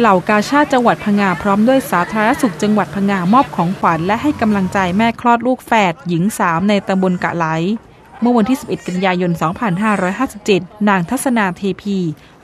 เหล่ากาชาติจังหวัดพังงาพร้อมด้วยสาธารณสุขจังหวัดพังงามอบของขวัญและให้กำลังใจแม่คลอดลูกแฝดหญิงสามในตำบลกะไหล เมื่อวันที่ 11 กันยายน 2557 นางทัศนาเทพี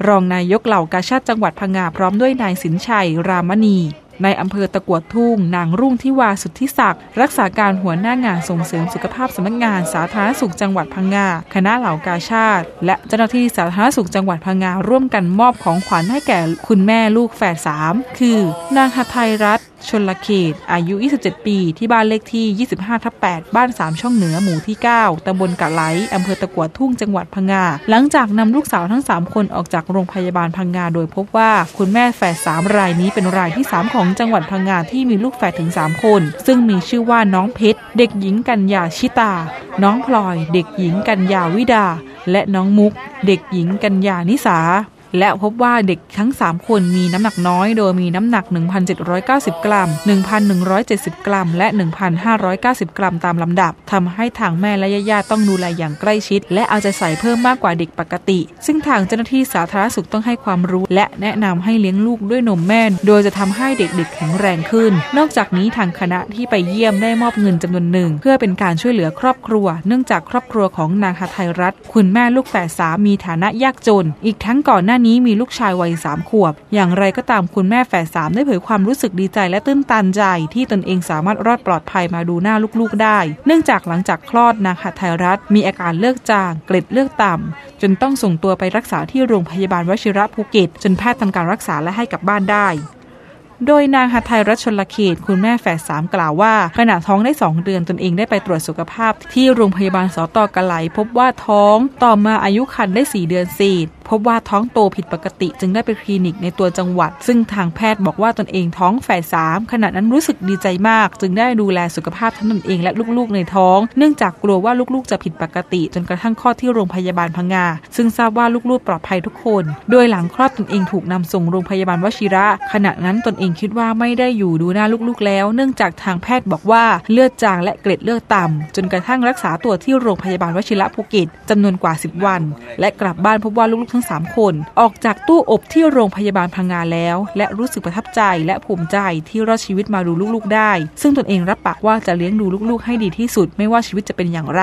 รองนายกเหล่ากาชาติจังหวัดพังงาพร้อมด้วยนายสินชัย รามณี ในอำเภอตะกวดทุ่ง นางรุ่งทิวาสุทธิศักดิ์รักษาการหัวหน้างานส่งเสริมสุขภาพสำนักงานสาธารณสุขจังหวัดพังงา คณะเหล่ากาชาติ และเจ้าหน้าที่สาธารณสุขจังหวัดพังงาร่วมกันมอบของขวัญให้แก่คุณแม่ลูกแฝดสามคือ นางหทัยรัตน์ชนลเขต อายุ 27 ปี ที่บ้านเลขที่ 25ทับ8บ้าน 3 ช่องเหนือหมู่ที่ 9ตำบลกะไหลอำเภอตะกัวทุ่งจังหวัดพังงา หลังจากนำลูกสาวทั้ง 3 คนออกจากโรงพยาบาลพังงา โดยพบว่าคุณแม่แฝด3รายนี้เป็นรายที่ 3 ของจังหวัดพังงาที่มีลูกแฝดถึง 3 คน ซึ่งมีชื่อว่าน้องเพชร เด็กหญิงกัญญาชิตา น้องพลอย เด็กหญิงกัญญาวิดา และน้องมุก เด็กหญิงกัญญานิสา และพบว่าเด็กทั้ง 3 คนมีน้ำหนักน้อย โดยมีน้ำหนัก 1,790 กรัม 1,170 กรัม และ 1,590 กรัมตามลำดับทำให้ทางแม่และญาติต้องดูแลอย่างใกล้ชิด และเอาใจใส่เพิ่มมากกว่าเด็กปกติ ซึ่งทางเจ้าหน้าที่สาธารณสุขต้องให้ความรู้ และแนะนำให้เลี้ยงลูกด้วยนมแม่ โดยจะทำให้เด็กๆแข็งแรงขึ้น นอกจากนี้ทางคณะที่ไปเยี่ยมได้มอบเงินจำนวนหนึ่ง เพื่อเป็นการช่วยเหลือครอบครัว เนื่องจากครอบครัวของนางหทัยรัตน์คุณแม่ลูกแฝดสามมีฐานะยากจน อีกทั้งก่อนหน้านี้มีลูกชายวัยสามขวบ อย่างไรก็ตามคุณแม่แฝดสามได้เผยความรู้สึกดีใจและตื้นตันใจ ที่ตนเองสามารถรอดปลอดภัยมาดูหน้าลูกๆได้ เนื่องจากหลังจากคลอดนางหทัยรัตมีอาการเลือดจาง เกล็ดเลือดต่ำ จนต้องส่งตัวไปรักษาที่โรงพยาบาลวชิระภูเก็ต จนแพทย์ทำการรักษาและให้กลับบ้านได้โดยนางหัตไทยรัชชนลเขตคุณแม่แฝดสามกล่าวว่า ขณะท้องได้ 2 เดือนตนเองได้ไปตรวจสุขภาพ ที่โรงพยาบาลสตกะไหล พบว่าท้อง ต่อมาอายุครรภ์ได้ 4 เดือนเศษ พบว่าท้องโตผิดปกติจึงได้ไปคลินิกในตัวจังหวัด ซึ่งทางแพทย์บอกว่าตนเองท้องแฝดสามขณะนั้นรู้สึกดีใจมาก จึงได้ดูแลสุขภาพทั้งตนเองและลูกๆในท้อง เนื่องจากกลัวว่าลูกๆจะผิดปกติ จนกระทั่งคลอดที่โรงพยาบาลพังงา ซึ่งทราบว่าลูกๆปลอดภัยทุกคน โดยหลังคลอดตนเองถูกนำส่งโรงพยาบาลวชิระ ขณะนั้นตนเองคิดว่าไม่ได้อยู่ดูหน้าลูกๆแล้ว เนื่องจากทางแพทย์บอกว่าเลือดจางและเกล็ดเลือดต่ำจนกระทั่งรักษาตัวที่โรงพยาบาลวชิระภูเก็ตจำนวนกว่า 10 วัน และกลับบ้านพบว่าลูกๆทั้ง 3 คน ออกจากตู้อบที่โรงพยาบาลพังงาแล้ว และรู้สึกประทับใจและภูมิใจที่รอดชีวิตมาดูลูกๆได้ ซึ่งตนเองรับปากว่าจะเลี้ยงดูลูกๆ ให้ดีที่สุดไม่ว่าชีวิตจะเป็นอย่างไร